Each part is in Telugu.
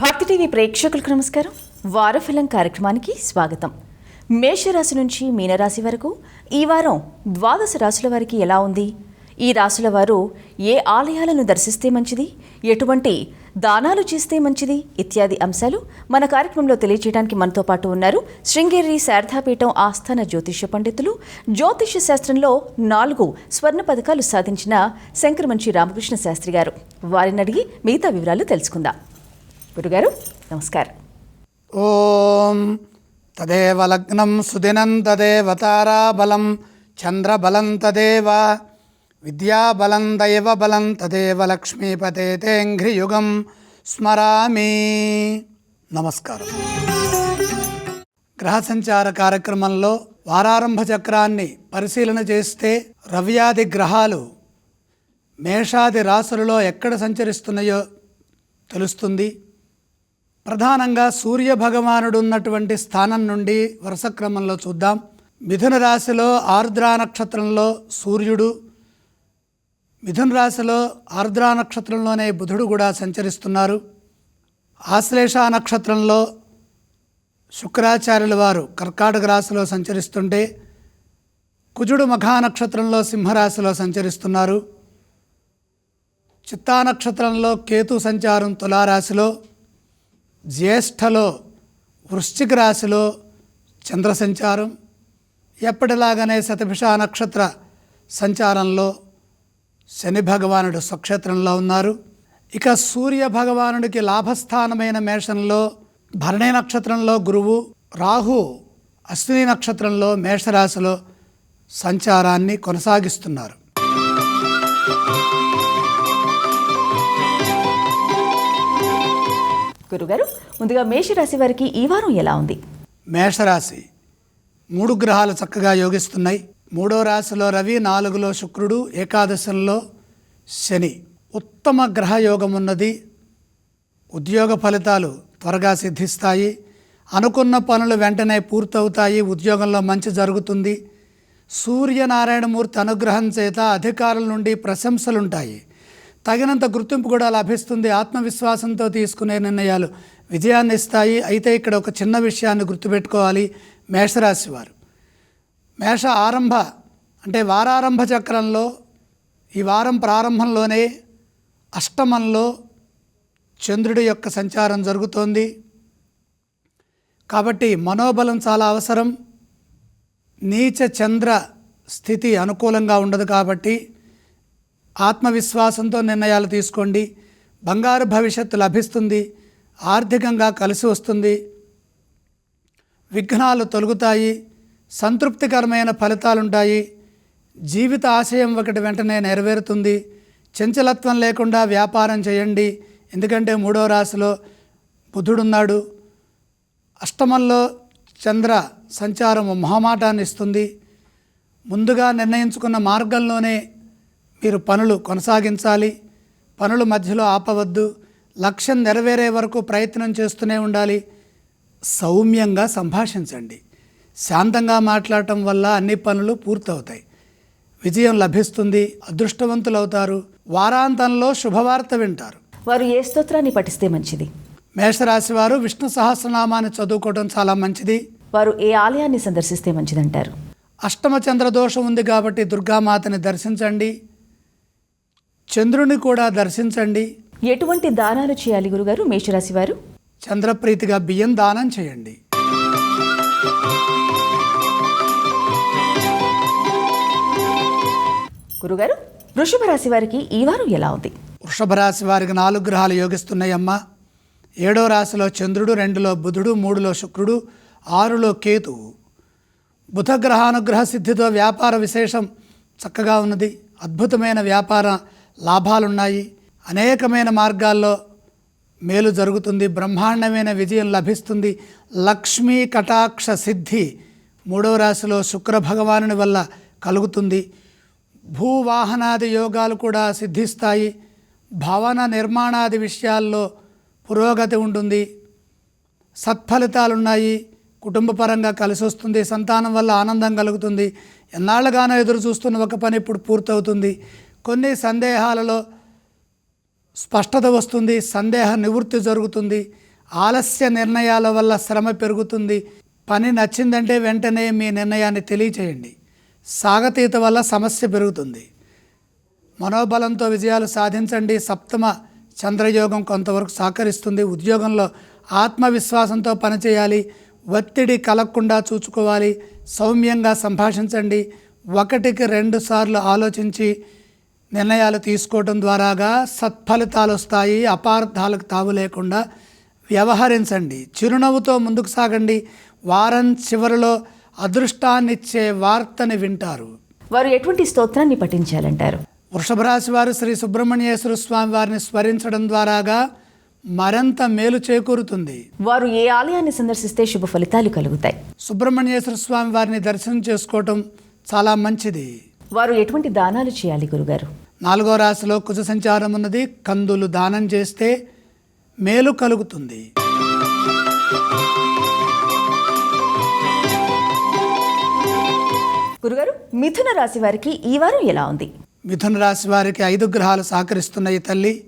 భక్తి టీవీ ప్రేక్షకులకు నమస్కారం. వారఫలం కార్యక్రమానికి స్వాగతం. మేషరాశి నుంచి మీనరాశి వరకు ఈ వారం ద్వాదశ రాశుల వారికి ఎలా ఉంది? ఈ రాశుల వారు ఏ ఆలయాలను దర్శిస్తే మంచిది? ఎటువంటి దానాలు చేస్తే మంచిది? ఇత్యాది అంశాలు మన కార్యక్రమంలో తెలియజేయడానికి మనతో పాటు ఉన్నారు శృంగేరి శారదాపీఠం ఆస్థాన జ్యోతిష్య పండితులు. జ్యోతిష్య శాస్త్రంలో నాలుగు స్వర్ణ పథకాలు సాధించిన శంకరమంచి రామకృష్ణ శాస్త్రి గారు. వారిని అడిగి మిగతా వివరాలు తెలుసుకుందాం. గురుగారు నమస్కారం. ఓం తదేవ లగ్నం సుదినం తదేవ తారాబలం చంద్రబలం తదేవ విద్యాబలం దైవ బలం తదేవ లక్ష్మీపతే తేంఘ్రియుగం. స్మరామి. నమస్కారం. గ్రహ సంచార కార్యక్రమంలో వారారంభ చక్రాన్ని పరిశీలన చేస్తే రవ్యాది గ్రహాలు మేషాది రాసులలో ఎక్కడ సంచరిస్తున్నాయో తెలుస్తుంది. ప్రధానంగా సూర్య భగవానుడు ఉన్నటువంటి స్థానం నుండి వరుస క్రమంలో చూద్దాం. మిథున రాశిలో ఆర్ద్రా నక్షత్రంలో సూర్యుడు. మిథున రాశిలో ఆర్ద్రా నక్షత్రంలోనే బుధుడు కూడా సంచరిస్తున్నారు. ఆశ్లేష నక్షత్రంలో శుక్రాచార్యుల వారు కర్కాటక రాశిలో సంచరిస్తుంటే కుజుడు మఖా నక్షత్రంలో సింహరాశిలో సంచరిస్తున్నారు. చిత్తా నక్షత్రంలో కేతు సంచారం తులారాశిలో జ్యేష్ఠలో వృశ్చిక రాశిలో చంద్ర సంచారం ఎప్పటిలాగానే శతభిష నక్షత్ర సంచారంలో శని భగవానుడు స్వక్షేత్రంలో ఉన్నారు. ఇక సూర్య భగవానుడికి లాభస్థానమైన మేషంలో భరణి నక్షత్రంలో గురువు రాహు అశ్విని నక్షత్రంలో మేషరాశిలో సంచారాన్ని కొనసాగిస్తున్నారు. గురుగారు ముందుగా మేషరాశి వారికి ఈ వారం ఎలా ఉంది? మేషరాశి మూడు గ్రహాలు చక్కగా యోగిస్తున్నాయి. మూడో రాశిలో రవి నాలుగులో శుక్రుడు ఏకాదశంలో శని. ఉత్తమ గ్రహయోగం ఉన్నది. ఉద్యోగ ఫలితాలు త్వరగా సిద్ధిస్తాయి. అనుకున్న పనులు వెంటనే పూర్తవుతాయి. ఉద్యోగంలో మంచి జరుగుతుంది. సూర్యనారాయణమూర్తి అనుగ్రహం చేత అధికారుల నుండి ప్రశంసలుంటాయి. తగినంత గుర్తింపు కూడా లభిస్తుంది ఆత్మవిశ్వాసంతో తీసుకునే నిర్ణయాలు. విజయాన్ని ఇస్తాయి. అయితే ఇక్కడ ఒక చిన్న విషయాన్ని గుర్తుపెట్టుకోవాలి మేషరాశి వారు. మేష ఆరంభ అంటే వారారంభ చక్రంలో ఈ వారం ప్రారంభంలోనే అష్టమంలో చంద్రుడి యొక్క సంచారం జరుగుతోంది. కాబట్టి మనోబలం చాలా అవసరం. నీచ చంద్ర స్థితి అనుకూలంగా ఉండదు కాబట్టి ఆత్మవిశ్వాసంతో నిర్ణయాలు తీసుకోండి. బంగారు భవిష్యత్తు లభిస్తుంది. ఆర్థికంగా కలిసి వస్తుంది. విఘ్నాలు తొలగుతాయి. సంతృప్తికరమైన ఫలితాలుంటాయి. జీవిత ఆశయం ఒకటి వెంటనే నెరవేరుతుంది. చంచలత్వం లేకుండా వ్యాపారం చేయండి. ఎందుకంటే మూడో రాశిలో బుధుడున్నాడు. అష్టమంలో చంద్ర సంచారం మొహమాటాన్ని ఇస్తుంది. ముందుగా నిర్ణయించుకున్న మార్గంలోనే మీరు పనులు కొనసాగించాలి పనులు మధ్యలో ఆపవద్దు లక్ష్యం నెరవేరే వరకు ప్రయత్నం చేస్తూనే ఉండాలి. సౌమ్యంగా సంభాషించండి. శాంతంగా మాట్లాడటం వల్ల అన్ని పనులు పూర్తవుతాయి. విజయం లభిస్తుంది అదృష్టవంతులవుతారు వారాంతంలో శుభవార్త వింటారు. వారు ఏ స్తోత్రాన్ని పఠిస్తే మంచిది? మేషరాశి వారు విష్ణు సహస్రనామాన్ని చదువుకోవడం చాలా మంచిది. వారు ఏ ఆలయాన్ని సందర్శిస్తే మంచిదంటారు? అష్టమ చంద్ర దోషం ఉంది కాబట్టి దుర్గామాతని దర్శించండి. చంద్రుని కూడా దర్శించండి. ఎటువంటి దానాలు చేయాలి గురుగారు? మేషరాశి వారు? చంద్రప్రీతిగా బియ్యం దానం చేయండి. గురుగారు వృషభ రాశి వారికి ఈ వారం ఎలా ఉంది? వృషభ రాశి వారికి నాలుగు గ్రహాలు యోగిస్తున్నాయమ్మా. ఏడో రాశిలో చంద్రుడు రెండులో బుధుడు మూడులో శుక్రుడు ఆరులో కేతువు బుధ గ్రహానుగ్రహ సిద్ధితో వ్యాపార విశేషం చక్కగా ఉన్నది. అద్భుతమైన వ్యాపార లాభాలున్నాయి. అనేకమైన మార్గాల్లో మేలు జరుగుతుంది. బ్రహ్మాండమైన విజయం లభిస్తుంది. లక్ష్మీ కటాక్ష సిద్ధి మూడవ రాశిలో శుక్ర భగవానుని వల్ల కలుగుతుంది. భూవాహనాది యోగాలు కూడా సిద్ధిస్తాయి. భవన నిర్మాణాది విషయాల్లో పురోగతి ఉంటుంది. సత్ఫలితాలున్నాయి. కుటుంబపరంగా కలిసి వస్తుంది సంతానం వల్ల ఆనందం కలుగుతుంది. ఎన్నాళ్ళుగానో ఎదురు చూస్తున్న ఒక పని ఇప్పుడు పూర్తవుతుంది. కొన్ని సందేహాలలో స్పష్టత వస్తుంది సందేహ నివృత్తి జరుగుతుంది ఆలస్య నిర్ణయాల వల్ల శ్రమ పెరుగుతుంది. పని నచ్చిందంటే వెంటనే మీ నిర్ణయాన్ని తెలియచేయండి. సాగతీత వల్ల సమస్య పెరుగుతుంది. మనోబలంతో విజయాలు సాధించండి. సప్తమ చంద్రయోగం కొంతవరకు సహకరిస్తుంది. ఉద్యోగంలో ఆత్మవిశ్వాసంతో పనిచేయాలి. ఒత్తిడి కలగకుండా చూసుకోవాలి. సౌమ్యంగా సంభాషించండి. ఒకటికి రెండు సార్లు ఆలోచించి నిర్ణయాలు తీసుకోవడం ద్వారాగా సత్ఫలితాలు వస్తాయి అపార్థాలకు తావు లేకుండా వ్యవహరించండి. చిరునవ్వుతో ముందుకు సాగండి. వారం చివరిలో అదృష్టాన్నిచ్చే వార్తని వింటారు. వారు ఎటువంటి స్తోత్రాన్ని పఠించాలంటారు? వృషభ రాశి వారు శ్రీ సుబ్రహ్మణ్యేశ్వర స్వామి వారిని స్మరించడం ద్వారాగా మరింత మేలు చేకూరుతుంది. వారు ఏ ఆలయాన్ని సందర్శిస్తే శుభ ఫలితాలు కలుగుతాయి? సుబ్రహ్మణ్యేశ్వర స్వామి వారిని దర్శనం చేసుకోవటం చాలా మంచిది. వారు ఎటువంటి దానాలు చేయాలి గురుగారు? నాలుగో రాశిలో కుజ సంచారం ఉన్నది. కందులు దానం చేస్తే మేలు కలుగుతుంది. గురుగారు మిథున రాశి వారికి ఈ వారం ఎలా ఉంది? మిథున రాశి వారికి ఐదు గ్రహాలు సహకరిస్తున్నాయి తల్లి.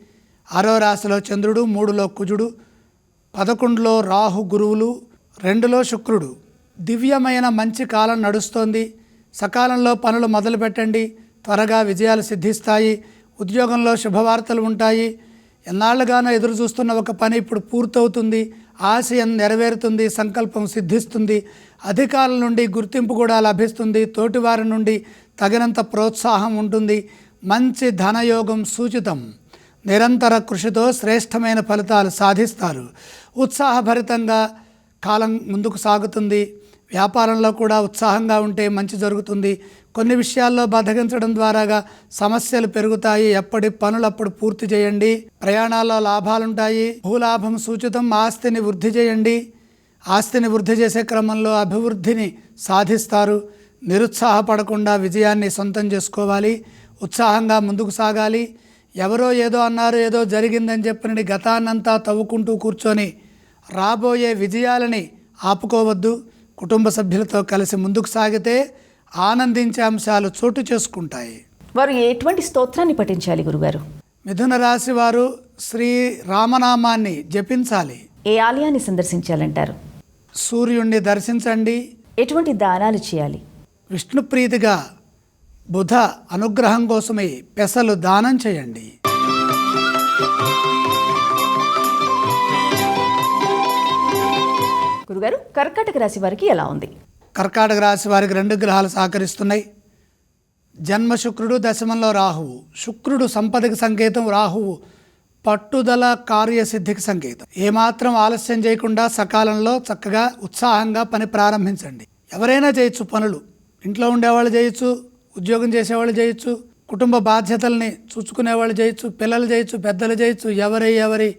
ఆరో రాశిలో చంద్రుడు మూడులో కుజుడు పదకొండులో రాహు గురువులు రెండులో శుక్రుడు. దివ్యమైన మంచి కాలం నడుస్తోంది. సకాలంలో పనులు మొదలు పెట్టండి త్వరగా విజయాలు సిద్ధిస్తాయి. ఉద్యోగంలో శుభవార్తలు ఉంటాయి. ఎన్నాళ్ళుగానో ఎదురు చూస్తున్న ఒక పని ఇప్పుడు పూర్తవుతుంది. ఆశయం నెరవేరుతుంది. సంకల్పం సిద్ధిస్తుంది. అధికారుల నుండి గుర్తింపు కూడా లభిస్తుంది. తోటివారి నుండి తగినంత ప్రోత్సాహం ఉంటుంది. మంచి ధనయోగం సూచితం. నిరంతర కృషితో శ్రేష్టమైన ఫలితాలు సాధిస్తారు. ఉత్సాహభరితంగా కాలం ముందుకు సాగుతుంది. వ్యాపారంలో కూడా ఉత్సాహంగా ఉంటే మంచి జరుగుతుంది. కొన్ని విషయాల్లో బద్దగించడం ద్వారాగా సమస్యలు పెరుగుతాయి. ఎప్పటి పనులప్పుడు పూర్తి చేయండి. ప్రయాణాల్లో లాభాలుంటాయి. భూలాభం సూచితం ఆస్తిని వృద్ధి చేయండి. ఆస్తిని వృద్ధి చేసే క్రమంలో అభివృద్ధిని సాధిస్తారు. నిరుత్సాహపడకుండా విజయాన్ని సొంతం చేసుకోవాలి. ఉత్సాహంగా ముందుకు సాగాలి. ఎవరో ఏదో అన్నారు ఏదో జరిగిందని చెప్పినని గతాన్నంతా తవ్వుకుంటూ కూర్చొని రాబోయే విజయాలని ఆపుకోవద్దు. కుటుంబ సభ్యులతో కలిసి ముందుకు సాగితే ఆనందించే అంశాలు చోటు చేసుకుంటాయి. వారు ఎటువంటి స్తోత్రాన్ని పఠించాలి గురుగారు? మిథున రాశి వారు శ్రీ రామనామాన్ని జపించాలి. ఏ ఆలయాన్ని సందర్శించాలంటారు? సూర్యుణ్ణి దర్శించండి. ఎటువంటి దానాలు చేయాలి? విష్ణుప్రీతిగా బుధ అనుగ్రహం కోసమై పెసలు దానం చేయండి. గురుగారు కర్కాటక రాశి వారికి ఎలా ఉంది? కర్కాటక రాశి వారికి రెండు గ్రహాలు సహకరిస్తున్నాయి. జన్మ శుక్రుడు దశమంలో రాహువు. శుక్రుడు సంపదకి సంకేతం రాహువు పట్టుదల కార్యసిద్ధికి సంకేతం. ఏమాత్రం ఆలస్యం చేయకుండా సకాలంలో చక్కగా ఉత్సాహంగా పని ప్రారంభించండి. ఎవరైనా చేయొచ్చు పనులు. ఇంట్లో ఉండేవాళ్ళు చేయొచ్చు ఉద్యోగం చేసేవాళ్ళు చేయొచ్చు కుటుంబ బాధ్యతల్ని చూసుకునేవాళ్ళు చేయొచ్చు పిల్లలు చేయొచ్చు పెద్దలు చేయొచ్చు ఎవరి ఎవరి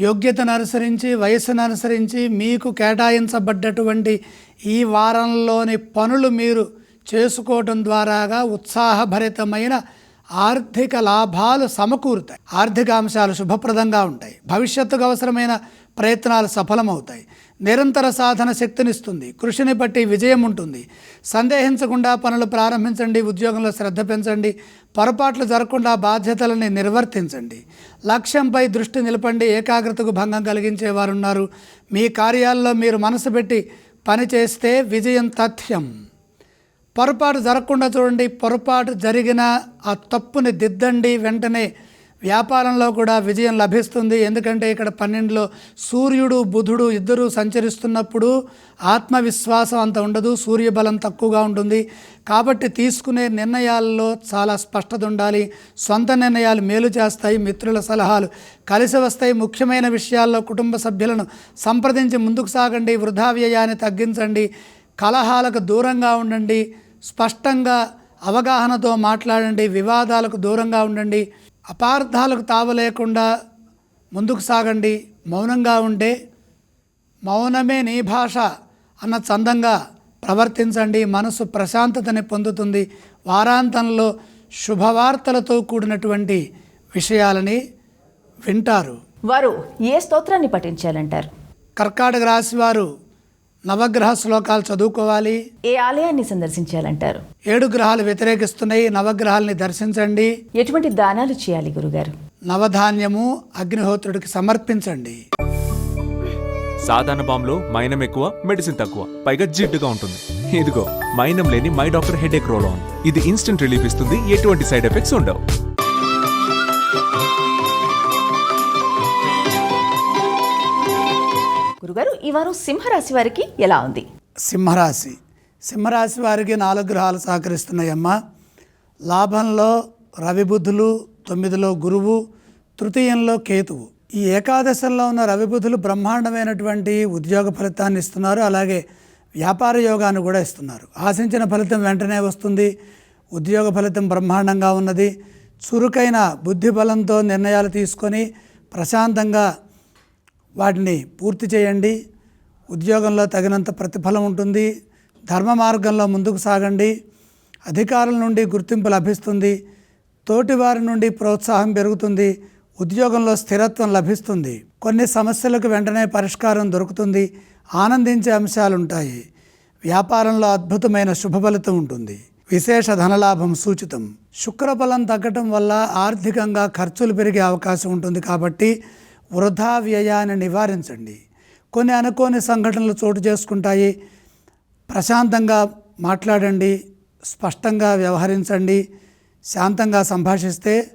యోగ్యతను అనుసరించి వయస్సును అనుసరించి మీకు కేటాయించబడ్డటువంటి ఈ వారంలోని పనులు మీరు చేసుకోవటం ద్వారాగా ఉత్సాహభరితమైన ఆర్థిక లాభాలు సమకూరుతాయి. ఆర్థిక అంశాలు శుభప్రదంగా ఉంటాయి. భవిష్యత్తుకు అవసరమైన ప్రయత్నాలు సఫలమవుతాయి. నిరంతర సాధన శక్తినిస్తుంది కృషిని బట్టి విజయం ఉంటుంది. సందేహించకుండా పనులు ప్రారంభించండి. ఉద్యోగంలో శ్రద్ధ పెంచండి. పొరపాట్లు జరగకుండా బాధ్యతలని నిర్వర్తించండి. లక్ష్యంపై దృష్టి నిలపండి. ఏకాగ్రతకు భంగం కలిగించే వారు ఉన్నారు మీ కార్యాల్లో మీరు మనసు పెట్టి పనిచేస్తే విజయం తథ్యం. పొరపాటు జరగకుండా చూడండి. పొరపాటు జరిగిన ఆ తప్పుని దిద్దండి. వెంటనే వ్యాపారంలో కూడా విజయం లభిస్తుంది. ఎందుకంటే ఇక్కడ పన్నెండులో సూర్యుడు బుధుడు ఇద్దరు సంచరిస్తున్నప్పుడు ఆత్మవిశ్వాసం అంత ఉండదు సూర్యబలం తక్కువగా ఉంటుంది. కాబట్టి తీసుకునే నిర్ణయాల్లో చాలా స్పష్టత ఉండాలి. సొంత నిర్ణయాలు మేలు చేస్తాయి మిత్రుల సలహాలు కలిసి వస్తాయి. ముఖ్యమైన విషయాల్లో కుటుంబ సభ్యులను సంప్రదించి ముందుకు సాగండి వృధా వ్యయాన్ని తగ్గించండి కలహాలకు దూరంగా ఉండండి స్పష్టంగా అవగాహనతో మాట్లాడండి వివాదాలకు దూరంగా ఉండండి. అపార్థాలకు తావు లేకుండా ముందుకు సాగండి మౌనంగా ఉంటే మౌనమే నీ భాష అన్న చందంగా ప్రవర్తించండి. మనసు ప్రశాంతతని పొందుతుంది. వారాంతంలో శుభవార్తలతో కూడినటువంటి విషయాలని వింటారు. వారు ఏ స్తోత్రాన్ని పఠించాలంటారు? కర్కాటక రాశి వారు నవగ్రహ శ్లోకాలు చదువుకోవాలి. ఏ ఆలయాన్ని సందర్శించాలంటారు? ఏడు గ్రహాలు వ్యతిరేకిస్తున్నాయి. నవగ్రహాలని దర్శించండి. ఎటువంటి దానాలు చేయాలి గురుగారు? నవధాన్యము అగ్నిహోత్రుడికి సమర్పించండి. సాధారణ బాంబులో మైనం ఎక్కువ మెడిసిన్ తక్కువ పైగా జిడ్డుగా ఉంటుంది. ఇదిగో మైనం లేని my doctor headache roll on. ఇది ఇన్స్టెంట్ రిలీఫ్ ఇస్తుంది. ఎటువంటి సైడ్ ఎఫెక్ట్స్ ఉండవు. గారు ఈ వారం సింహరాశి వారికి ఎలా ఉంది? సింహరాశి. సింహరాశి వారికి నాలుగు గ్రహాలు సహకరిస్తున్నాయమ్మా. లాభంలో రవిబుద్ధులు తొమ్మిదిలో గురువు తృతీయంలో కేతువు. ఈ ఏకాదశంలో ఉన్న రవిబుద్ధులు బ్రహ్మాండమైనటువంటి ఉద్యోగ ఫలితాన్ని ఇస్తున్నారు. అలాగే వ్యాపార యోగాన్ని కూడా ఇస్తున్నారు. ఆశించిన ఫలితం వెంటనే వస్తుంది. ఉద్యోగ ఫలితం బ్రహ్మాండంగా ఉన్నది. చురుకైన బుద్ధి బలంతో నిర్ణయాలు తీసుకొని ప్రశాంతంగా వాటిని పూర్తి చేయండి. ఉద్యోగంలో తగినంత ప్రతిఫలం ఉంటుంది. ధర్మ మార్గంలో ముందుకు సాగండి. అధికారుల నుండి గుర్తింపు లభిస్తుంది. తోటివారి నుండి ప్రోత్సాహం పెరుగుతుంది. ఉద్యోగంలో స్థిరత్వం లభిస్తుంది. కొన్ని సమస్యలకు వెంటనే పరిష్కారం దొరుకుతుంది. ఆనందించే అంశాలు ఉంటాయి వ్యాపారంలో అద్భుతమైన శుభ ఫలితం ఉంటుంది. విశేష ధనలాభం సూచితం. శుక్రబలం తగ్గటం వల్ల ఆర్థికంగా ఖర్చులు పెరిగే అవకాశం ఉంటుంది కాబట్టి వృధా వ్యయాన్ని నివారించండి. కొన్ని అనుకోని సంఘటనలు చోటు చేసుకుంటాయి. ప్రశాంతంగా మాట్లాడండి స్పష్టంగా వ్యవహరించండి శాంతంగా సంభాషిస్తే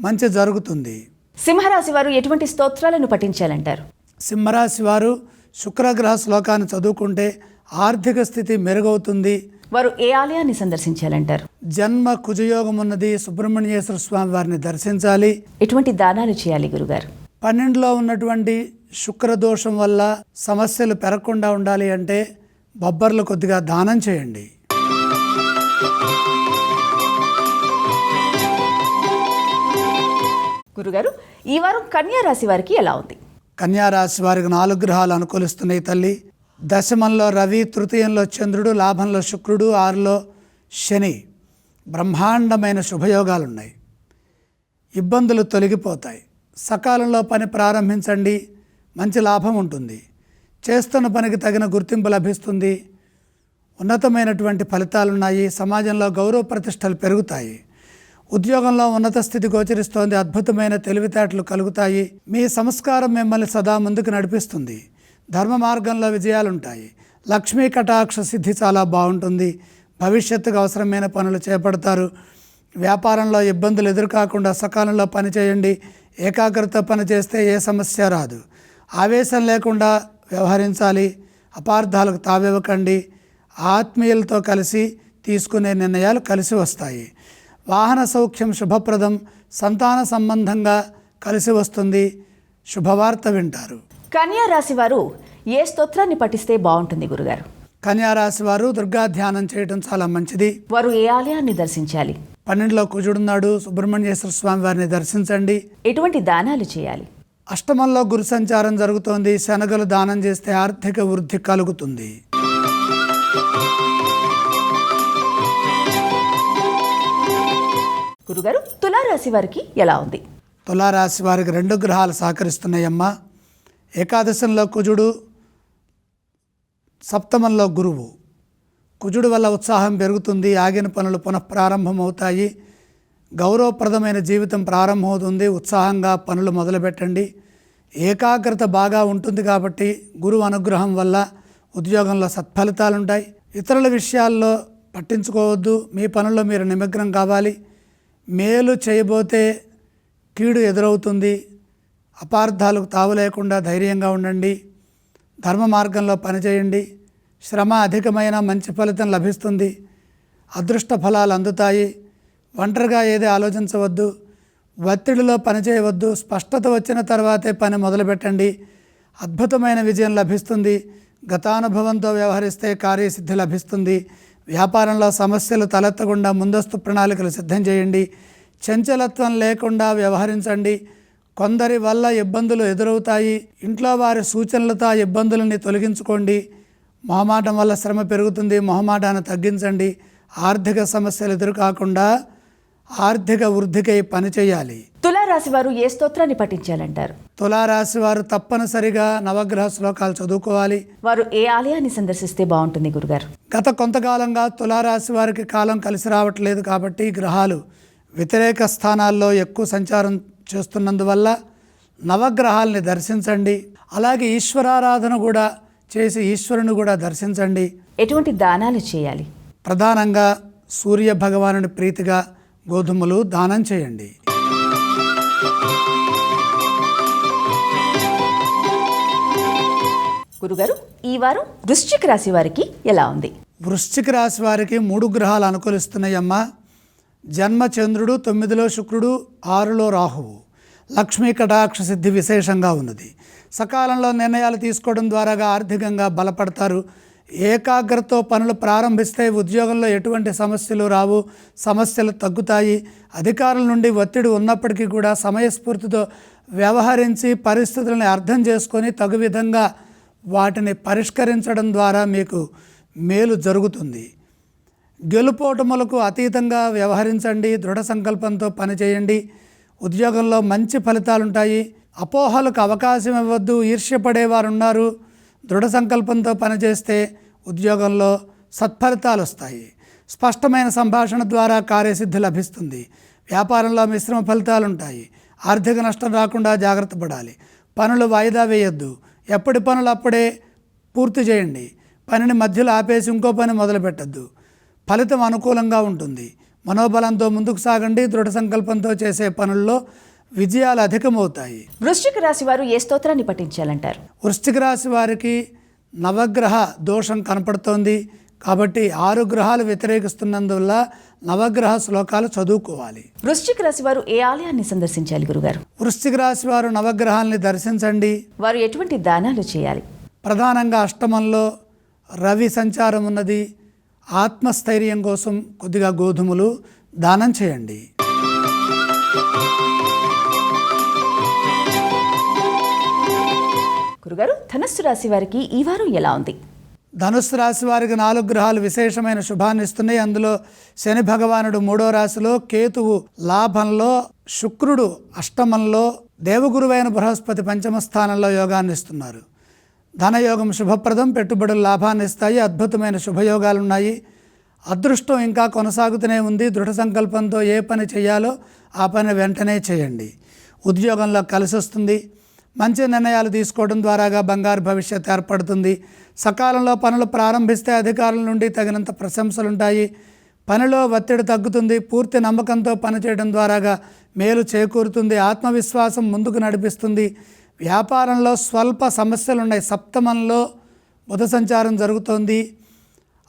మంచి జరుగుతుంది. సింహరాశి వారు ఎటువంటి స్తోత్రాలను పఠించాలంటారు? సింహరాశి వారు శుక్రగ్రహ శ్లోకాన్ని చదువుకుంటే ఆర్థిక స్థితి మెరుగవుతుంది. వారు ఏ ఆలయాన్ని సందర్శించాలంటారు? జన్మ కుజయోగం ఉన్నది సుబ్రహ్మణ్యేశ్వర స్వామి వారిని దర్శించాలి. ఎటువంటి దానాలు చేయాలి గురుగారు? పన్నెండులో ఉన్నటువంటి శుక్రదోషం వల్ల సమస్యలు పెరగకుండా ఉండాలి అంటే బొబ్బర్లు కొద్దిగా దానం చేయండి. గురుగారు ఈ వారం కన్యా రాశి వారికి ఎలా ఉంది? కన్యారాశి వారికి నాలుగు గ్రహాలు అనుకూలిస్తున్నాయి తల్లి. దశమంలో రవి తృతీయంలో చంద్రుడు లాభంలో శుక్రుడు ఆరులో శని. బ్రహ్మాండమైన శుభయోగాలు ఉన్నాయి ఇబ్బందులు తొలగిపోతాయి. సకాలంలో పని ప్రారంభించండి మంచి లాభం ఉంటుంది. చేస్తున్న పనికి తగిన గుర్తింపు లభిస్తుంది. ఉన్నతమైనటువంటి ఫలితాలున్నాయి సమాజంలో గౌరవ ప్రతిష్టలు పెరుగుతాయి. ఉద్యోగంలో ఉన్నత స్థితి గోచరిస్తోంది. అద్భుతమైన తెలివితేటలు కలుగుతాయి. మీ సంస్కారం మిమ్మల్ని సదా ముందుకు నడిపిస్తుంది. ధర్మ మార్గంలో విజయాలుంటాయి. లక్ష్మీ కటాక్ష సిద్ధి చాలా బాగుంటుంది. భవిష్యత్తుకు అవసరమైన పనులు చేపడతారు. వ్యాపారంలో ఇబ్బందులు ఎదురుకాకుండా సకాలంలో పనిచేయండి ఏకాగ్రత పని చేస్తే ఏ సమస్య రాదు. ఆవేశం లేకుండా వ్యవహరించాలి. అపార్థాలకు తావివ్వకండి. ఆత్మీయులతో కలిసి తీసుకునే నిర్ణయాలు కలిసి వస్తాయి. వాహన సౌఖ్యం శుభప్రదం. సంతాన సంబంధంగా కలిసి వస్తుంది. శుభవార్త వింటారు. కన్యా రాశి వారు ఏ స్తోత్రాన్ని పఠిస్తే బాగుంటుంది గురుగారు? కన్యారాశి వారు దుర్గా ధ్యానం చేయడం చాలా మంచిది. వారు ఏ ఆలయాన్ని దర్శించాలి? పన్నెండులో కుజుడున్నాడు. సుబ్రహ్మణ్యేశ్వర స్వామి వారిని దర్శించండి. ఎటువంటి దానాలు చేయాలి? అష్టమంలో గురు సంచారం జరుగుతోంది. శనగలు దానం చేస్తే ఆర్థిక వృద్ధి కలుగుతుంది. గురుగారు తులారాశి వారికి ఎలా ఉంది? తులారాశి వారికి రెండు గ్రహాలు సహకరిస్తున్నాయమ్మా. ఏకాదశంలో కుజుడు సప్తమంలో గురువు. కుజుడు వల్ల ఉత్సాహం పెరుగుతుంది ఆగిన పనులు పునఃప్రారంభమవుతాయి. గౌరవప్రదమైన జీవితం ప్రారంభమవుతుంది ఉత్సాహంగా పనులు మొదలుపెట్టండి. ఏకాగ్రత బాగా ఉంటుంది కాబట్టి గురువు అనుగ్రహం వల్ల ఉద్యోగంలో సత్ఫలితాలు ఉంటాయి ఇతరుల విషయాల్లో పట్టించుకోవద్దు మీ పనుల్లో మీరు నిమగ్నం కావాలి. మేలు చేయబోతే కీడు ఎదురవుతుంది. అపార్థాలకు తావు లేకుండా ధైర్యంగా ఉండండి. ధర్మ మార్గంలో పనిచేయండి. శ్రమ అధికమైన మంచి ఫలితం లభిస్తుంది. అదృష్ట ఫలాలు అందుతాయి. ఒంటరిగా ఏది ఆలోచించవద్దు. ఒత్తిడిలో పనిచేయవద్దు స్పష్టత వచ్చిన తర్వాతే పని మొదలుపెట్టండి. అద్భుతమైన విజయం లభిస్తుంది. గతానుభవంతో వ్యవహరిస్తే కార్యసిద్ధి లభిస్తుంది. వ్యాపారంలో సమస్యలు తలెత్తకుండా ముందస్తు ప్రణాళికలు సిద్ధం చేయండి. చంచలత్వం లేకుండా వ్యవహరించండి. కొందరి వల్ల ఇబ్బందులు ఎదురవుతాయి. ఇంట్లో వారి సూచనలతో ఇబ్బందులని తొలగించుకోండి. మొహమాటం వల్ల శ్రమ పెరుగుతుంది. మొహమాటాన్ని తగ్గించండి. ఆర్థిక సమస్యలు ఎదురుకాకుండా ఆర్థిక వృద్ధికై పనిచేయాలి తులారాశి వారు ఏ స్తోత్రాన్ని పఠించాలంటారు? తులారాశి వారు తప్పనిసరిగా నవగ్రహ శ్లోకాలు చదువుకోవాలి. వారు ఏ ఆలయాన్ని సందర్శిస్తే బాగుంటుంది గురుగారు? గత కొంతకాలంగా తులారాశి వారికి కాలం కలిసి రావట్లేదు కాబట్టి గ్రహాలు వ్యతిరేక స్థానాల్లో ఎక్కువ సంచారం చేస్తున్నందువల్ల నవగ్రహాల్ని దర్శించండి. అలాగే ఈశ్వరారాధన కూడా చేసి ఈశ్వరుని కూడా దర్శించండి. ఎటువంటి దానాలు చేయాలి? ప్రధానంగా సూర్య భగవానుని ప్రీతిగా గోధుమలు దానం చేయండి. గురుగారు ఈ వారం వృశ్చిక రాశి వారికి ఎలా ఉంది? వృశ్చిక రాశి వారికి మూడు గ్రహాలు అనుకూలిస్తున్నాయమ్మా. జన్మ చంద్రుడు తొమ్మిదిలో శుక్రుడు ఆరులో రాహువు. లక్ష్మీ కటాక్ష సిద్ధి విశేషంగా ఉన్నది. సకాలంలో నిర్ణయాలు తీసుకోవడం ద్వారాగా ఆర్థికంగా బలపడతారు. ఏకాగ్రతతో పనులు ప్రారంభిస్తే ఉద్యోగంలో ఎటువంటి సమస్యలు రావు సమస్యలు తగ్గుతాయి. అధికారుల నుండి ఒత్తిడి ఉన్నప్పటికీ కూడా సమయస్ఫూర్తితో వ్యవహరించి పరిస్థితులను అర్థం చేసుకొని తగు విధంగా వాటిని పరిష్కరించడం ద్వారా మీకు మేలు జరుగుతుంది. గెలుపోటములకు అతీతంగా వ్యవహరించండి దృఢ సంకల్పంతో పనిచేయండి. ఉద్యోగంలో మంచి ఫలితాలు ఉంటాయి అపోహలకు అవకాశం ఇవ్వద్దు ఈర్ష్యపడేవారు ఉన్నారు దృఢ సంకల్పంతో పనిచేస్తే ఉద్యోగంలో సత్ఫలితాలు వస్తాయి. స్పష్టమైన సంభాషణ ద్వారా కార్యసిద్ధి లభిస్తుంది. వ్యాపారంలో మిశ్రమ ఫలితాలు ఉంటాయి ఆర్థిక నష్టం రాకుండా జాగ్రత్త పడాలి. పనులు వాయిదా వేయొద్దు. ఎప్పటి పనులు అప్పుడే పూర్తి చేయండి. పనిని మధ్యలో ఆపేసి ఇంకో పని మొదలుపెట్టద్దు. ఫలితం అనుకూలంగా ఉంటుంది. మనోబలంతో ముందుకు సాగండి. దృఢ సంకల్పంతో చేసే పనుల్లో విజయాలు అధికమవుతాయి. వృశ్చిక రాశి వారు ఏ స్తోత్రాన్ని పఠించాలంటారు? వృశ్చిక రాశి వారికి నవగ్రహ దోషం కనపడుతోంది. కాబట్టి ఆరు గ్రహాలు వ్యతిరేకిస్తున్నందువల్ల నవగ్రహ శ్లోకాలు చదువుకోవాలి. వృశ్చిక రాశి వారు ఏ ఆలయాన్ని సందర్శించాలి గురుగారు? వృశ్చిక రాశి వారు నవగ్రహాల్ని దర్శించండి. వారు ఎటువంటి దానాలు చేయాలి? ప్రధానంగా అష్టమంలో రవి సంచారం ఉన్నది. ఆత్మస్థైర్యం కోసం కొద్దిగా గోధుమలు దానం చేయండి. గురుగారు ధనుస్సు రాశి వారికి ఈ వారం ఎలా ఉంది? ధనుస్సు రాశి వారికి నాలుగు గ్రహాలు విశేషమైన శుభాన్ని ఇస్తున్నాయి. అందులో శని భగవానుడు మూడో రాశిలో కేతువు లాభంలో శుక్రుడు అష్టమంలో దేవగురువైన బృహస్పతి పంచమ స్థానంలో యోగాన్ని ఇస్తున్నారు. ధనయోగం శుభప్రదం పెట్టుబడులు లాభాన్ని ఇస్తాయి అద్భుతమైన శుభయోగాలు ఉన్నాయి అదృష్టం ఇంకా కొనసాగుతూనే ఉంది. దృఢ సంకల్పంతో ఏ పని చేయాలో ఆ పని వెంటనే చేయండి. ఉద్యోగంలో కలిసి వస్తుంది మంచి నిర్ణయాలు తీసుకోవడం ద్వారాగా బంగారు భవిష్యత్ ఏర్పడుతుంది. సకాలంలో పనులు ప్రారంభిస్తే అధికారుల నుండి తగినంత ప్రశంసలు ఉంటాయి పనిలో ఒత్తిడి తగ్గుతుంది. పూర్తి నమ్మకంతో పనిచేయడం ద్వారాగా మేలు చేకూరుతుంది. ఆత్మవిశ్వాసం ముందుకు నడిపిస్తుంది. వ్యాపారంలో స్వల్ప సమస్యలు ఉన్నాయి సప్తమంలో బుధ సంచారం జరుగుతోంది.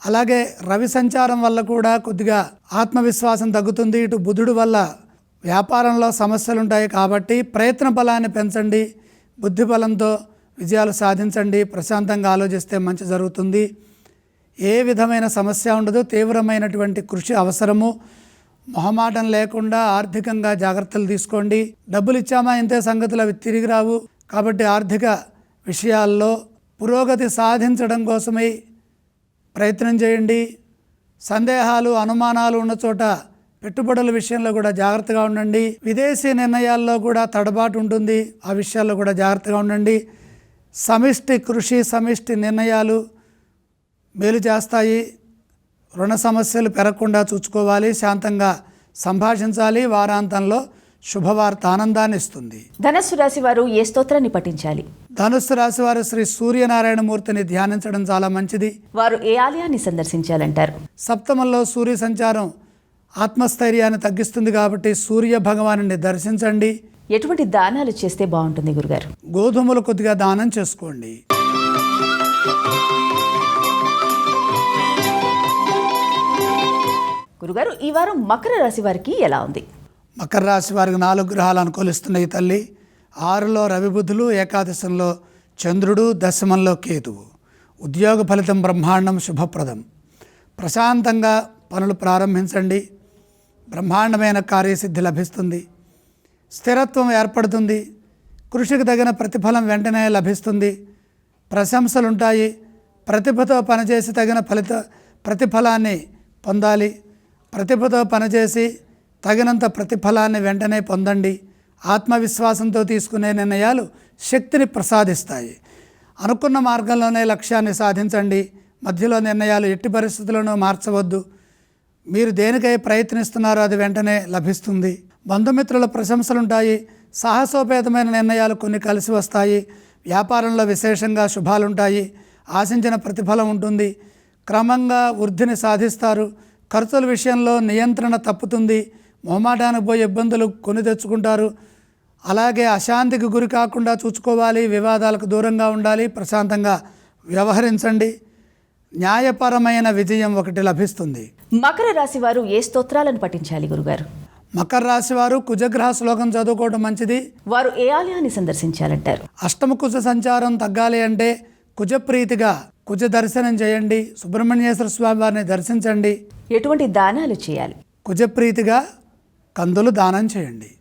అలాగే రవి సంచారం వల్ల కూడా కొద్దిగా ఆత్మవిశ్వాసం తగ్గుతుంది. ఇటు బుధుడు వల్ల వ్యాపారంలో సమస్యలుంటాయి కాబట్టి ప్రయత్న బలాన్ని పెంచండి. బుద్ధిబలంతో విజయాలు సాధించండి ప్రశాంతంగా ఆలోచిస్తే మంచి జరుగుతుంది. ఏ విధమైన సమస్య ఉండదు తీవ్రమైనటువంటి కృషి అవసరము. మొహమాటం లేకుండా ఆర్థికంగా జాగ్రత్తలు తీసుకోండి. డబ్బులు ఇచ్చామా ఇంతే సంగతులు అవి తిరిగి రావు. కాబట్టి ఆర్థిక విషయాల్లో పురోగతి సాధించడం కోసమై ప్రయత్నం చేయండి. సందేహాలు అనుమానాలు ఉన్న చోట పెట్టుబడుల విషయంలో కూడా జాగ్రత్తగా ఉండండి. విదేశీ నిర్ణయాల్లో కూడా తడబాటు ఉంటుంది. ఆ విషయాల్లో కూడా జాగ్రత్తగా ఉండండి. సమిష్టి కృషి సమిష్టి నిర్ణయాలు మేలు చేస్తాయి. రుణ సమస్యలు పెరగకుండా చూసుకోవాలి. శాంతంగా సంభాషించాలి. వారాంతంలో శుభవార్త ఆనందాన్ని ఇస్తుంది. ధనస్సు రాశి వారు ఏ స్తోత్రాన్ని పఠించాలి? ధనుస్సు రాశి వారు శ్రీ సూర్యనారాయణమూర్తిని ధ్యానించడం చాలా మంచిది. వారు ఏ ఆలయాన్ని సందర్శించాలంటారు? సప్తమంలో సూర్య సంచారం ఆత్మస్థైర్యాన్ని తగ్గిస్తుంది కాబట్టి సూర్య భగవాను దర్శించండి. ఎటువంటి దానాలు చేస్తే బాగుంటుంది గురుగారు? గోధుమలు కొద్దిగా దానం చేసుకోండి. గురుగారు ఈ వారం మకర రాశి వారికి ఎలా ఉంది? మకర రాశి వారికి నాలుగు గ్రహాలు అనుకూలిస్తున్నాయి తల్లి. ఆరులో రవి బుధులు ఏకాదశంలో చంద్రుడు దశమంలో కేతువు. ఉద్యోగ ఫలితం బ్రహ్మాండం శుభప్రదం. ప్రశాంతంగా పనులు ప్రారంభించండి. బ్రహ్మాండమైన కార్యసిద్ధి లభిస్తుంది. స్థిరత్వం ఏర్పడుతుంది. కృషికి తగిన ప్రతిఫలం వెంటనే లభిస్తుంది. ప్రశంసలు ఉంటాయి ప్రతిభతో పనిచేసి తగిన ఫలిత ప్రతిఫలాన్ని పొందాలి. ప్రతిభతో పనిచేసి తగినంత ప్రతిఫలాన్ని వెంటనే పొందండి. ఆత్మవిశ్వాసంతో తీసుకునే నిర్ణయాలు శక్తిని ప్రసాదిస్తాయి. అనుకున్న మార్గంలోనే లక్ష్యాన్ని సాధించండి. మధ్యలో నిర్ణయాలు ఎట్టి పరిస్థితుల్లోనూ మార్చవద్దు. మీరు దేనికై ప్రయత్నిస్తున్నారో అది వెంటనే లభిస్తుంది. బంధుమిత్రుల ప్రశంసలుంటాయి. సాహసోపేతమైన నిర్ణయాలు కొన్ని కలిసి వస్తాయి. వ్యాపారంలో విశేషంగా శుభాలుంటాయి. ఆశించిన ప్రతిఫలం ఉంటుంది. క్రమంగా వృద్ధిని సాధిస్తారు. ఖర్చుల విషయంలో నియంత్రణ తప్పుతుంది. మొహమాటానికి పోయే ఇబ్బందులు కొని తెచ్చుకుంటారు. అలాగే అశాంతికి గురి కాకుండా చూసుకోవాలి వివాదాలకు దూరంగా ఉండాలి. ప్రశాంతంగా వ్యవహరించండి. న్యాయపరమైన విజయం ఒకటి లభిస్తుంది. మకర రాశి వారు ఏ స్తోత్రాలను పఠించాలి గురుగారు? మకర రాశి వారు కుజగ్రహ శ్లోకం చదువుకోవడం మంచిది. వారు ఏ ఆలయాన్ని సందర్శించాలంటారు? అష్టమ కుజ సంచారం తగ్గాలి అంటే కుజప్రీతిగా కుజ దర్శనం చేయండి. సుబ్రహ్మణ్యేశ్వర స్వామి వారిని దర్శించండి. ఎటువంటి దానాలు చేయాలి? కుజప్రీతిగా కందులు దానం చేయండి.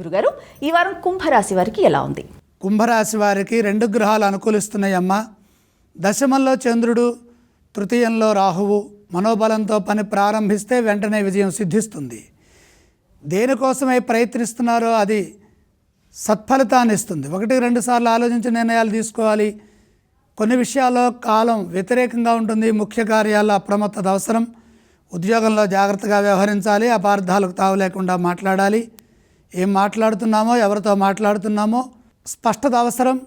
గురుగారు ఈ వారం కుంభరాశి వారికి ఎలా ఉంది? కుంభరాశి వారికి రెండు గ్రహాలు అనుకూలిస్తున్నాయమ్మ. దశమంలో చంద్రుడు తృతీయంలో రాహువు. మనోబలంతో పని ప్రారంభిస్తే వెంటనే విజయం సిద్ధిస్తుంది. దేనికోసమై ప్రయత్నిస్తున్నారో అది సత్ఫలితాన్ని ఇస్తుంది. ఒకటి రెండు సార్లు ఆలోచించి నిర్ణయాలు తీసుకోవాలి. కొన్ని విషయాల్లో కాలం వ్యతిరేకంగా ఉంటుంది. ముఖ్య కార్యాల్లో అప్రమత్తత అవసరం. ఉద్యోగంలో జాగ్రత్తగా వ్యవహరించాలి. అపార్థాలకు తావు లేకుండా మాట్లాడాలి. ఏం మాట్లాడుతున్నామో ఎవరితో మాట్లాడుతున్నామో స్పష్టత అవసరం.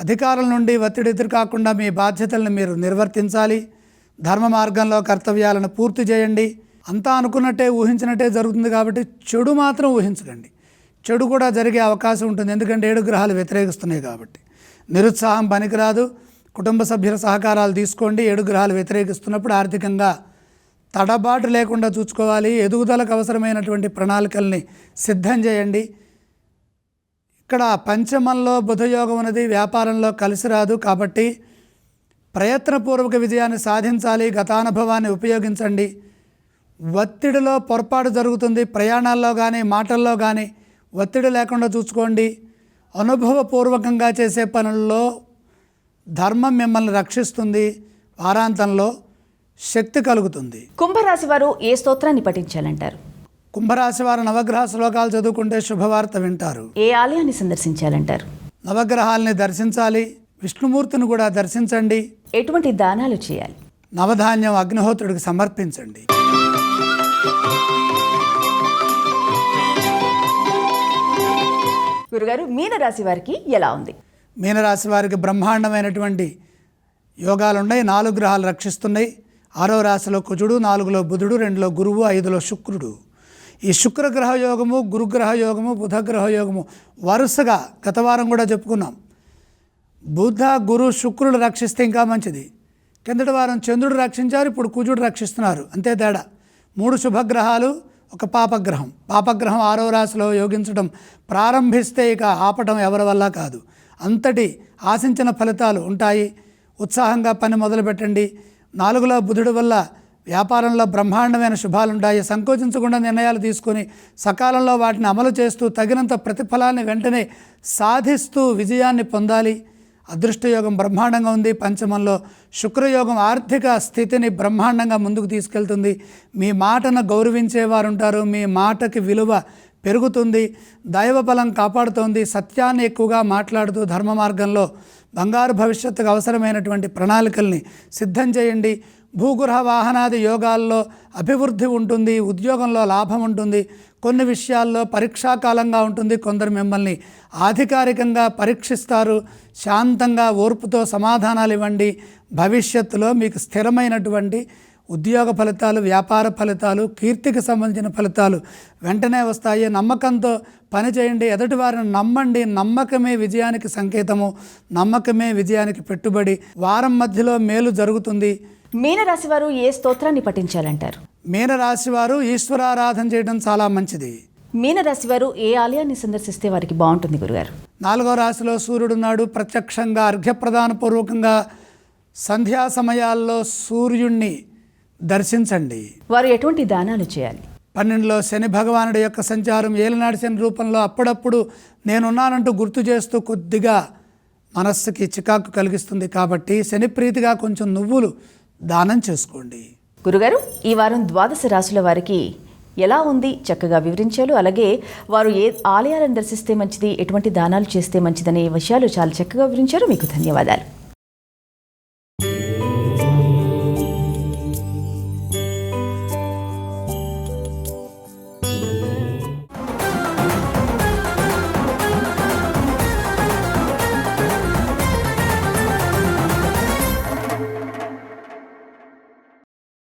అధికారుల నుండి ఒత్తిడి ఎదురు కాకుండా మీ బాధ్యతలను మీరు నిర్వర్తించాలి. ధర్మ మార్గంలో కర్తవ్యాలను పూర్తి చేయండి. అంతా అనుకున్నట్టే ఊహించినట్టే జరుగుతుంది కాబట్టి చెడు మాత్రం ఊహించకండి. చెడు కూడా జరిగే అవకాశం ఉంటుంది. ఎందుకంటే ఏడు గ్రహాలు వ్యతిరేకిస్తున్నాయి కాబట్టి. నిరుత్సాహం పనికిరాదు. కుటుంబ సభ్యుల సహకారాలు తీసుకోండి. ఏడు గ్రహాలు వ్యతిరేకిస్తున్నప్పుడు ఆర్థికంగా తడబాటు లేకుండా చూసుకోవాలి. ఎదుగుదలకు అవసరమైనటువంటి ప్రణాళికల్ని సిద్ధం చేయండి. ఇక్కడ పంచమంలో బుధయోగం అనేది వ్యాపారంలో కలిసి రాదు కాబట్టి ప్రయత్నపూర్వక విజయాన్ని సాధించాలి గతానుభవాన్ని ఉపయోగించండి. ఒత్తిడిలో పొరపాటు జరుగుతుంది ప్రయాణాల్లో కానీ మాటల్లో కానీ ఒత్తిడి లేకుండా చూసుకోండి. అనుభవపూర్వకంగా చేసే పనుల్లో ధర్మం మిమ్మల్ని రక్షిస్తుంది. వారాంతంలో శక్తి కలుగుతుంది. కుంభరాశి వారు ఏ స్తోత్రాన్ని పఠించాలంటారు? కుంభరాశి వారు నవగ్రహ శ్లోకాలు చదువుకుంటే శుభవార్త వింటారు. ఏ ఆలయాన్ని సందర్శించాలంటారు? నవగ్రహాల్ని దర్శించాలి విష్ణుమూర్తిని కూడా దర్శించండి. ఎటువంటి దానాలు చేయాలి? నవధాన్యం అగ్నిహోత్రుడికి సమర్పించండి. గురుగారు మీనరాశి వారికి ఎలా ఉంది? మీనరాశి వారికి బ్రహ్మాండమైనటువంటి యోగాలు ఉన్నాయి నాలుగు గ్రహాలు రక్షిస్తున్నాయి. ఆరో రాశిలో కుజుడు నాలుగులో బుధుడు రెండులో గురువు ఐదులో శుక్రుడు. ఈ శుక్రగ్రహ యోగము గురుగ్రహ యోగము బుధగ్రహ యోగము వరుసగా గత వారం కూడా చెప్పుకున్నాం. బుధ గురు శుక్రుడు రక్షిస్తే ఇంకా మంచిది. కిందటి వారం చంద్రుడు రక్షించారు ఇప్పుడు కుజుడు రక్షిస్తున్నారు. అంతే తేడా. మూడు శుభగ్రహాలు ఒక పాపగ్రహం. పాపగ్రహం ఆరో రాశిలో యోగించడం ప్రారంభిస్తే ఇక ఆపటం ఎవరి వల్ల కాదు. అంతటి ఆశించిన ఫలితాలు ఉంటాయి. ఉత్సాహంగా పని మొదలుపెట్టండి. నాలుగులో బుధుడు వల్ల వ్యాపారంలో బ్రహ్మాండమైన శుభాలుంటాయి. సంకోచించకుండా నిర్ణయాలు తీసుకొని సకాలంలో వాటిని అమలు చేస్తూ తగినంత ప్రతిఫలాన్ని వెంటనే సాధిస్తూ విజయాన్ని పొందాలి. అదృష్టయోగం బ్రహ్మాండంగా ఉంది. పంచమంలో శుక్రయోగం ఆర్థిక స్థితిని బ్రహ్మాండంగా ముందుకు తీసుకెళ్తుంది. మీ మాటను గౌరవించేవారు ఉంటారు మీ మాటకి విలువ పెరుగుతుంది. దైవ బలం కాపాడుతోంది. సత్యాన్ని ఎక్కువగా మాట్లాడుతూ ధర్మ మార్గంలో బంగారు భవిష్యత్తుకు అవసరమైనటువంటి ప్రణాళికల్ని సిద్ధం చేయండి. భూగృహ వాహనాది యోగాల్లో అభివృద్ధి ఉంటుంది ఉద్యోగంలో లాభం ఉంటుంది కొన్ని విషయాల్లో పరీక్షాకాలంగా ఉంటుంది. కొందరు మిమ్మల్ని ఆధికారికంగా పరీక్షిస్తారు శాంతంగా ఓర్పుతో సమాధానాలు ఇవ్వండి. భవిష్యత్తులో మీకు స్థిరమైనటువంటి ఉద్యోగ ఫలితాలు వ్యాపార ఫలితాలు కీర్తికి సంబంధించిన ఫలితాలు వెంటనే వస్తాయి. నమ్మకంతో పనిచేయండి ఎదుటి వారిని నమ్మండి. నమ్మకమే విజయానికి సంకేతము. నమ్మకమే విజయానికి పెట్టుబడి. వారం మధ్యలో మేలు జరుగుతుంది. మీనరాశి వారు ఏ స్తోత్రాన్ని పఠించాలంటారు? మీనరాశి వారు ఈశ్వరారాధన చేయడం చాలా మంచిది. మీనరాశి వారు ఏ ఆలయాన్ని సందర్శిస్తే వారికి బాగుంటుంది గురుగారు? నాలుగో రాశిలో సూర్యుడున్నాడు ప్రత్యక్షంగా అర్ఘ్యప్రదాన పూర్వకంగా సంధ్యా సమయాల్లో సూర్యుణ్ణి దర్శించండి. వారు ఎటువంటి దానాలు చేయాలి? పన్నెండులో శని భగవానుడి యొక్క సంచారం ఏలనాటి శని రూపంలో అప్పుడప్పుడు నేనున్నానంటూ గుర్తు చేస్తూ కొద్దిగా మనస్సుకి చికాకు కలిగిస్తుంది కాబట్టి శని ప్రీతిగా కొంచెం నువ్వులు దానం చేసుకోండి. గురుగారు ఈ వారం ద్వాదశ రాశుల వారికి ఎలా ఉంది? చక్కగా వివరించారు. అలాగే వారు ఏ ఆలయాలను దర్శిస్తే మంచిది? ఎటువంటి దానాలు చేస్తే మంచిదనే విషయాలు చాలా చక్కగా వివరించారు. మీకు ధన్యవాదాలు.